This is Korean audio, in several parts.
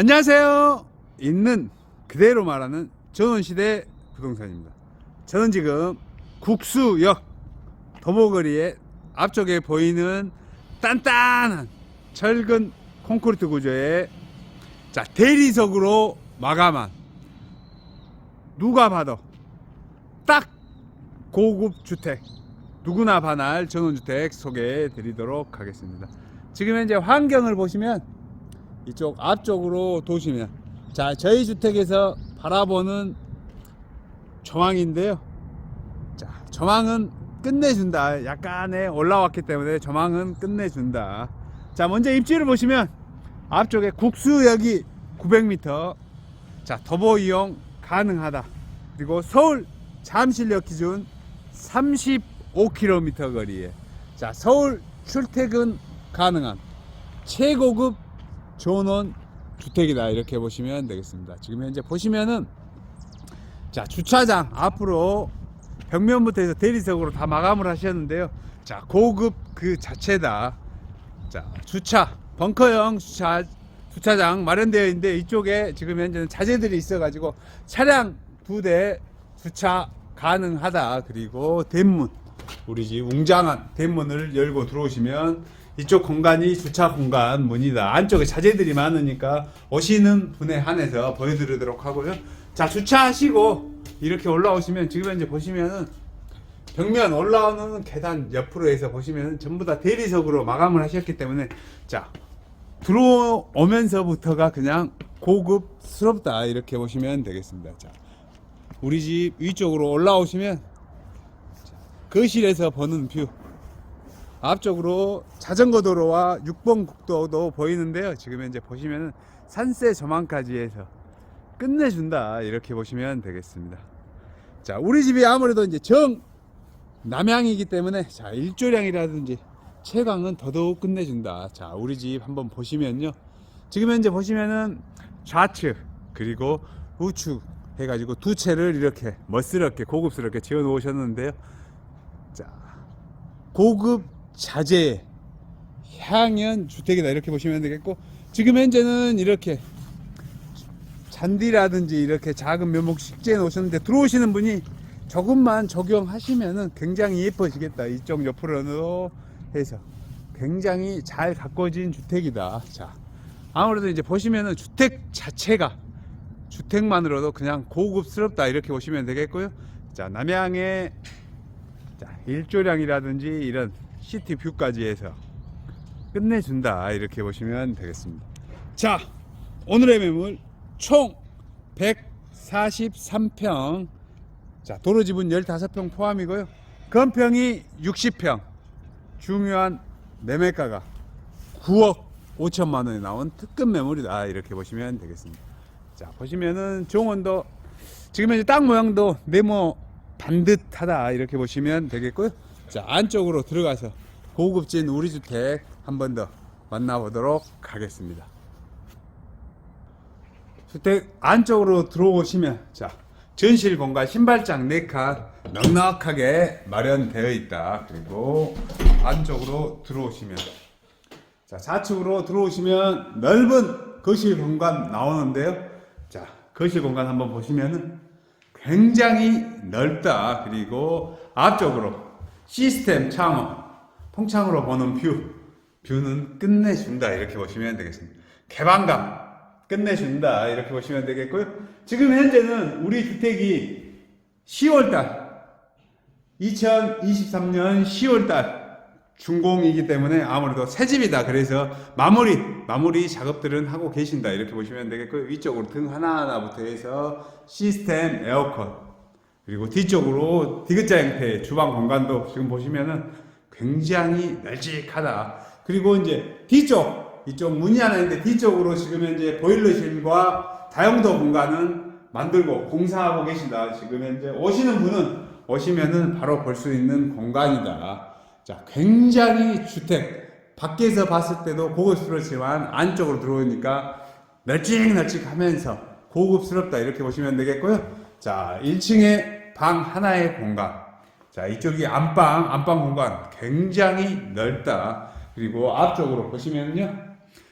안녕하세요. 있는 그대로 말하는 전원시대 부동산입니다. 저는 지금 국수역 도보거리의 앞쪽에 보이는 단단한 철근 콘크리트 구조의 자 대리석으로 마감한 누가 봐도 딱 고급 주택 누구나 반할 전원주택 소개해 드리도록 하겠습니다. 지금 현재 환경을 보시면 이쪽 앞쪽으로 도시면 자 저희 주택에서 바라보는 조망인데요. 자 조망은 끝내준다. 약간의 올라왔기 때문에 조망은 끝내준다. 자 먼저 입지를 보시면 앞쪽에 국수역이 900m 자 도보 이용 가능하다. 그리고 서울 잠실역 기준 35km 거리에 자 서울 출퇴근 가능한 최고급 전원 주택이다 이렇게 보시면 되겠습니다. 지금 현재 보시면은 자 주차장 앞으로 벽면부터 해서 대리석으로 다 마감을 하셨는데요. 자 고급 그 자체다. 자 주차 벙커형 주차 주차장 마련되어 있는데 이쪽에 지금 현재는 자재들이 있어가지고 차량 두 대 주차 가능하다. 그리고 대문 우리 집 웅장한 대문을 열고 들어오시면 이쪽 공간이 주차 공간 문이다. 안쪽에 자재들이 많으니까 오시는 분에 한해서 보여드리도록 하고요. 자 주차하시고 이렇게 올라오시면 지금 현재 보시면은 벽면 올라오는 계단 옆으로 해서 보시면 전부 다 대리석으로 마감을 하셨기 때문에 자 들어오면서부터가 그냥 고급스럽다 이렇게 보시면 되겠습니다. 자 우리 집 위쪽으로 올라오시면 자, 거실에서 보는 뷰 앞쪽으로 자전거 도로와 6번 국도도 보이는데요. 지금 현재 보시면은 산세 조망까지 해서 끝내준다 이렇게 보시면 되겠습니다. 자 우리 집이 아무래도 이제 정 남향이기 때문에 자 일조량이라든지 채광은 더더욱 끝내준다. 자 우리 집 한번 보시면요. 지금 현재 보시면은 좌측 그리고 우측 해가지고 두 채를 이렇게 멋스럽게 고급스럽게 지어 놓으셨는데요. 자 고급 자재 향연 주택이다. 이렇게 보시면 되겠고 지금 현재는 이렇게 잔디라든지 이렇게 작은 묘목 식재해 놓으셨는데 들어오시는 분이 조금만 적용하시면은 굉장히 예뻐지겠다. 이쪽 옆으로도 해서 굉장히 잘 가꿔진 주택이다. 자 아무래도 이제 보시면은 주택 자체가 주택만으로도 그냥 고급스럽다. 이렇게 보시면 되겠고요. 자 남양의 자, 일조량이라든지 이런 시티 뷰까지 해서 끝내준다 이렇게 보시면 되겠습니다. 자 오늘의 매물 총 143평. 자 도로 지분 15평 포함이고요. 건평이 60평. 중요한 매매가가 9억 5천만 원에 나온 특급 매물이다 이렇게 보시면 되겠습니다. 자 보시면은 정원도 지금 현재 땅 모양도 네모 반듯하다 이렇게 보시면 되겠고요 자 안쪽으로 들어가서 고급진 우리 주택 한 번 더 만나보도록 하겠습니다. 주택 안쪽으로 들어오시면 자 전실 공간 신발장 4칸 넉넉하게 마련되어 있다. 그리고 안쪽으로 들어오시면 자 좌측으로 들어오시면 넓은 거실 공간 나오는데요. 자 거실 공간 한번 보시면은 굉장히 넓다. 그리고 앞쪽으로 시스템 창호 통창으로 보는 뷰. 뷰는 끝내준다. 이렇게 보시면 되겠습니다. 개방감 끝내준다. 이렇게 보시면 되겠고요. 지금 현재는 우리 주택이 10월달 2023년 10월달 준공이기 때문에 아무래도 새 집이다. 그래서 마무리 마무리 작업들은 하고 계신다. 이렇게 보시면 되겠고요. 위쪽으로 등 하나하나부터 해서 시스템 에어컨 그리고 뒤쪽으로 디귿자 형태의 주방 공간도 지금 보시면은 굉장히 널찍하다. 그리고 이제 뒤쪽 이쪽 문이 하나 있는데 뒤쪽으로 지금 현재 보일러실과 다용도 공간은 만들고 공사하고 계신다. 지금 현재 오시는 분은 오시면은 바로 볼 수 있는 공간이다. 자, 굉장히 주택 밖에서 봤을 때도 고급스럽지만 안쪽으로 들어오니까 널찍널찍하면서 고급스럽다. 이렇게 보시면 되겠고요. 자, 1층에 방 하나의 공간. 자, 이쪽이 안방, 안방 공간 굉장히 넓다. 그리고 앞쪽으로 보시면요.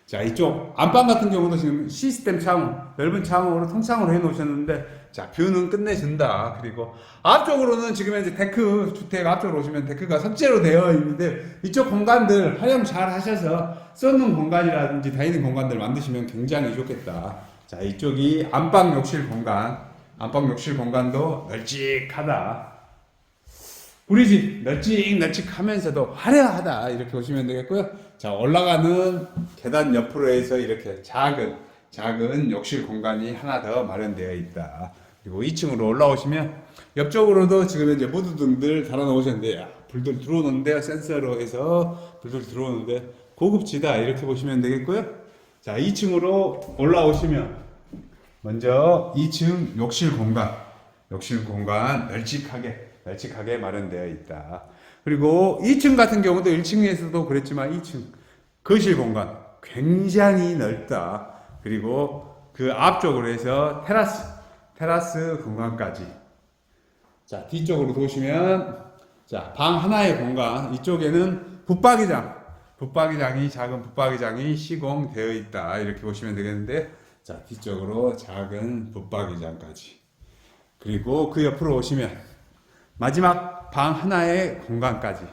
자 이쪽 안방 같은 경우도 지금 시스템 창호 넓은 창호로 통창으로 해 놓으셨는데 자 뷰는 끝내준다 그리고 앞쪽으로는 지금 현재 데크 주택 앞쪽으로 오시면 데크가 석재로 되어 있는데 이쪽 공간들 활용 잘 하셔서 쏟는 공간이라든지 다이닝 공간들 만드시면 굉장히 좋겠다 자 이쪽이 안방 욕실 공간 안방 욕실 공간도 널찍하다 우리 집 널찍널찍하면서도 화려하다 이렇게 보시면 되겠고요. 자 올라가는 계단 옆으로 해서 이렇게 작은 작은 욕실 공간이 하나 더 마련되어 있다. 그리고 2층으로 올라오시면 옆쪽으로도 지금 이제 무드 등들 달아 놓으셨는데 야, 불들 들어오는데 센서로 해서 불들 들어오는데 고급지다 이렇게 보시면 되겠고요. 자 2층으로 올라오시면 먼저 2층 욕실 공간, 욕실 공간 널찍하게 널찍하게 마련되어 있다. 그리고 2층 같은 경우도 1층에서도 그랬지만 2층 거실 공간 굉장히 넓다. 그리고 그 앞쪽으로 해서 테라스, 테라스 공간까지. 자, 뒤쪽으로 도시면 자, 방 하나의 공간, 이쪽에는 붙박이장, 붙박이장이 작은 붙박이장이 시공되어 있다. 이렇게 보시면 되겠는데 자, 뒤쪽으로 작은 붙박이장까지. 그리고 그 옆으로 오시면 마지막 방 하나의 공간까지.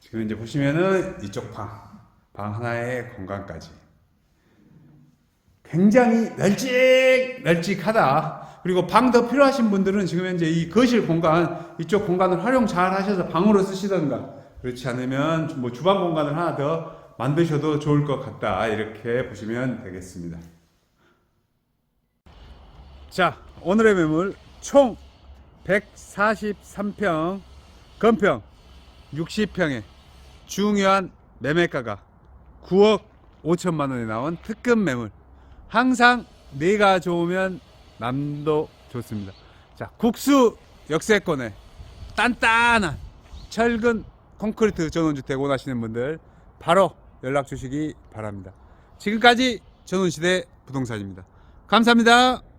지금 이제 보시면은 이쪽 방, 방 하나의 공간까지. 굉장히 널찍, 널찍하다. 그리고 방 더 필요하신 분들은 지금 현재 이 거실 공간, 이쪽 공간을 활용 잘 하셔서 방으로 쓰시던가. 그렇지 않으면 뭐 주방 공간을 하나 더 만드셔도 좋을 것 같다. 이렇게 보시면 되겠습니다. 자, 오늘의 매물 총 143평, 건평 60평에 중요한 매매가가 9억 5천만 원에 나온 특급 매물. 항상 내가 좋으면 남도 좋습니다. 자, 국수 역세권에 단단한 철근 콘크리트 전원주택 원하시는 분들 바로 연락 주시기 바랍니다. 지금까지 전원시대 부동산입니다. 감사합니다.